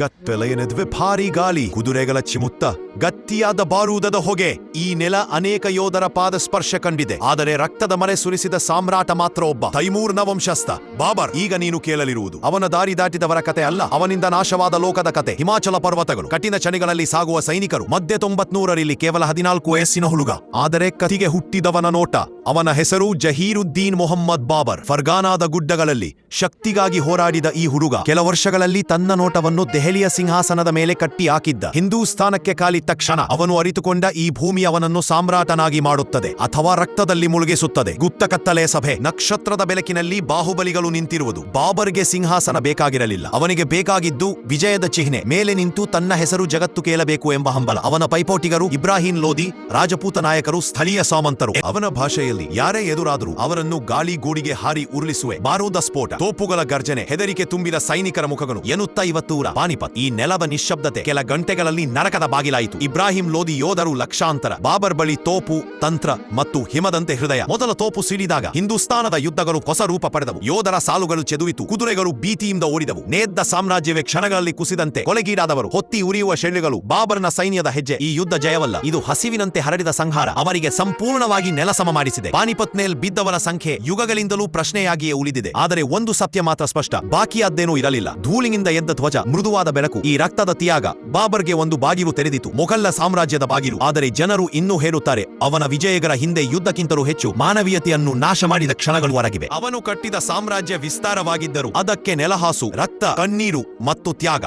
ಕತ್ತಲೆಯನೆದುವೆ ಭಾರಿ ಗಾಳಿ, ಕುದುರೆಗಳ ಚಿಮುತ್ತ ಗತ್ತಿಯಾದ ಬಾರೂದದ ಹೊಗೆ, ಈ ನೆಲ ಅನೇಕ ಯೋಧರ ಪಾದ ಸ್ಪರ್ಶ ಕಂಡಿದೆ. ಆದರೆ ರಕ್ತದ ಮರೆ ಸುರಿಸಿದ ಸಾಮ್ರಾಟ ಮಾತ್ರ ಒಬ್ಬ ತೈಮೂರ್ನ ವಂಶಸ್ಥ ಬಾಬರ್, ಈಗ ನೀನು ಕೇಳಲಿರುವುದು. ಅವನ ದಾರಿ ದಾಟಿದವರ ಕತೆ ಅಲ್ಲ, ಅವನಿಂದ ನಾಶವಾದ ಲೋಕದ ಕತೆ. ಹಿಮಾಚಲ ಪರ್ವತಗಳು, ಕಠಿಣ ಚಣಿಗಳಲ್ಲಿ ಸಾಗುವ ಸೈನಿಕರು, ಮಧ್ಯ ತೊಂಬತ್ನೂರರಲ್ಲಿ ಕೇವಲ ಹದಿನಾಲ್ಕು ವಯಸ್ಸಿನ ಹುಡುಗ ಆದರೆ ಕತಿಗೆ ಹುಟ್ಟಿದವನ ನೋಟ ಅವನ ಹೆಸರು ಜಹೀರುದ್ದೀನ್ ಮೊಹಮ್ಮದ್ ಬಾಬರ್. ಫರ್ಗಾನಾದ ಗುಡ್ಡಗಳಲ್ಲಿ ಶಕ್ತಿಗಾಗಿ ಹೋರಾಡಿದ ಈ ಹುಡುಗ ಕೆಲ ವರ್ಷಗಳಲ್ಲಿ ತನ್ನ ನೋಟವನ್ನು ದೆಹಲಿಯ ಸಿಂಹಾಸನದ ಮೇಲೆ ಕಟ್ಟಿ ಹಾಕಿದ್ದ. ಹಿಂದೂಸ್ಥಾನಕ್ಕೆ ಕಾಲಿಟ್ಟ ಕ್ಷಣ ಅವನು ಅರಿತುಕೊಂಡ ಈ ಭೂಮಿ ಅವನನ್ನು ಸಾಮ್ರಾಟನಾಗಿ ಮಾಡುತ್ತದೆ ಅಥವಾ ರಕ್ತದಲ್ಲಿ ಮುಳುಗಿಸುತ್ತದೆ. ಗುಪ್ತ ಕತ್ತಲೆಯ ಸಭೆ ನಕ್ಷತ್ರದ ಬೆಳಕಿನಲ್ಲಿ ಬಾಹುಬಲಿಗಳು ನಿಂತಿರುವುದು. ಬಾಬರ್ಗೆ ಸಿಂಹಾಸನ ಬೇಕಾಗಿರಲಿಲ್ಲ. ಅವನಿಗೆ ಬೇಕಾಗಿದ್ದು ವಿಜಯದ ಚಿಹ್ನೆ. ಮೇಲೆ ನಿಂತು ತನ್ನ ಹೆಸರು ಜಗತ್ತು ಕೇಳಬೇಕು ಎಂಬ ಹಂಬಲ. ಅವನ ಪೈಪೋಟಿಗರು ಇಬ್ರಾಹಿಂ ಲೋದಿ ರಾಜಪೂತ ನಾಯಕರು, ಸ್ಥಳೀಯ ಸಾಮಂತರು. ಅವನ ಭಾಷೆಯಲ್ಲಿ ಯಾರೇ ಎದುರಾದರೂ ಅವರನ್ನು ಗಾಳಿ ಗೂಡಿಗೆ ಹಾರಿ ಉರುಳಿಸುವೆ. ಬಾರೋದ ಸ್ಫೋಟ, ತೋಪುಗಳ ಗರ್ಜನೆ, ಹೆದರಿಕೆ ತುಂಬಿದ ಸೈನಿಕರ ಮುಖಗಳು ಎನ್ನುತ್ತಾ ಇವತ್ತೂರ ಪಾನಿಪತ್. ಈ ನೆಲದ ನಿಶ್ಶಬ್ದತೆ ಕೆಲ ಗಂಟೆಗಳಲ್ಲಿ ನರಕದ ಬಾಗಿಲಾಯಿತು. ಇಬ್ರಾಹಿಂ ಲೋದಿ ಯೋಧರು ಲಕ್ಷಾಂತರ, ಬಾಬರ್ ಬಳಿ ತೋಪು, ತಂತ್ರ ಮತ್ತು ಹಿಮದಂತೆ ಹೃದಯ. ಮೊದಲ ತೋಪು ಸಿಡಿದಾಗ ಹಿಂದೂಸ್ತಾನದ ಯುದ್ಧಗಳು ಹೊಸ ರೂಪ ಪಡೆದವು. ಯೋಧರ ಸಾಲುಗಳು ಚೆದುವಿತು, ಕುದುರೆಗಳು ಭೀತಿಯಿಂದ ಓಡಿದವು. ನೇದ್ದ ಸಾಮ್ರಾಜ್ಯವೇ ಕ್ಷಣಗಳಲ್ಲಿ ಕುಸಿದಂತೆ ಕೊಲೆಗೀಡಾದವರು ಹೊತ್ತಿ ಉರಿಯುವ ಶೈಲಿಗಳು ಬಾಬರ್ನ ಸೈನ್ಯದ ಹೆಜ್ಜೆ. ಈ ಯುದ್ಧ ಜಯವಲ್ಲ, ಇದು ಹಸಿವಿನಂತೆ ಹರಡಿದ ಸಂಹಾರ. ಅವರಿಗೆ ಸಂಪೂರ್ಣವಾಗಿ ನೆಲಸಮ ಮಾಡಿಸಿದೆ. ಪಾನಿಪತ್ ಮೇಲ್ ಬಿದ್ದವರ ಸಂಖ್ಯೆ ಯುಗಗಳಿಂದಲೂ ಪ್ರಶ್ನೆಯಾಗಿಯೇ ಉಳಿದಿದೆ. ಆದರೆ ಒಂದು ಸತ್ಯ ಮಾತ್ರ ಸ್ಪಷ್ಟ. ಬಾಕಿಯಾದ್ದೇನೂ ಇರಲಿಲ್ಲ. ಧೂಳಿನಿಂದ ಎದ್ದ ಧ್ವಜ, ಮೃದುವಾದ ಬೆಳಕು, ಈ ರಕ್ತದ ತ್ಯಾಗ ಬಾಬರ್ಗೆ ಒಂದು ಬಾಗಿಲು ತೆರೆದಿತು ಮೊಘಲ್ಲ ಸಾಮ್ರಾಜ್ಯದ ಬಾಗಿಲು. ಆದರೆ ಜನರು ಇನ್ನೂ ಹೇಳುತ್ತಾರೆ, ಅವನ ವಿಜಯಗಳ ಹಿಂದೆ ಯುದ್ಧಕ್ಕಿಂತಲೂ ಹೆಚ್ಚು ಮಾನವೀಯತೆಯನ್ನು ನಾಶ ಮಾಡಿದ ಕ್ಷಣಗಳು ಹೊರಗಿವೆ ಅವನು ಕಟ್ಟಿದ ಸಾಮ್ರಾಜ್ಯ ವಿಸ್ತಾರವಾಗಿದ್ದರು ಅದಕ್ಕೆ ನೆಲಹಾಸು, ರಕ್ತ, ಕಣ್ಣೀರು ಮತ್ತು ತ್ಯಾಗ.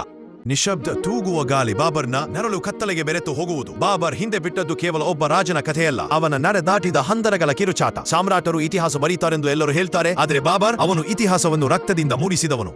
ನಿಶಬ್ದ ತೂಗುವ ಗಾಲಿ ಬಾಬರ್ನ ನರಳು ಕತ್ತಲೆಗೆ ಬೆರೆತು ಹೋಗುವುದು. ಬಾಬರ್ ಹಿಂದೆ ಬಿಟ್ಟದ್ದು ಕೇವಲ ಒಬ್ಬ ರಾಜನ ಕಥೆಯಲ್ಲ. ಅವನ ನಡೆ ದಾಟಿದ ಹಂದರಗಳ ಕಿರುಚಾಟ. ಸಾಮ್ರಾಟರು ಇತಿಹಾಸ ಬರೀತಾರೆಂದು ಎಲ್ಲರೂ ಹೇಳ್ತಾರೆ, ಆದರೆ ಬಾಬರ್ ಅವನು ಇತಿಹಾಸವನ್ನು ರಕ್ತದಿಂದ ಮೂಡಿಸಿದವನು.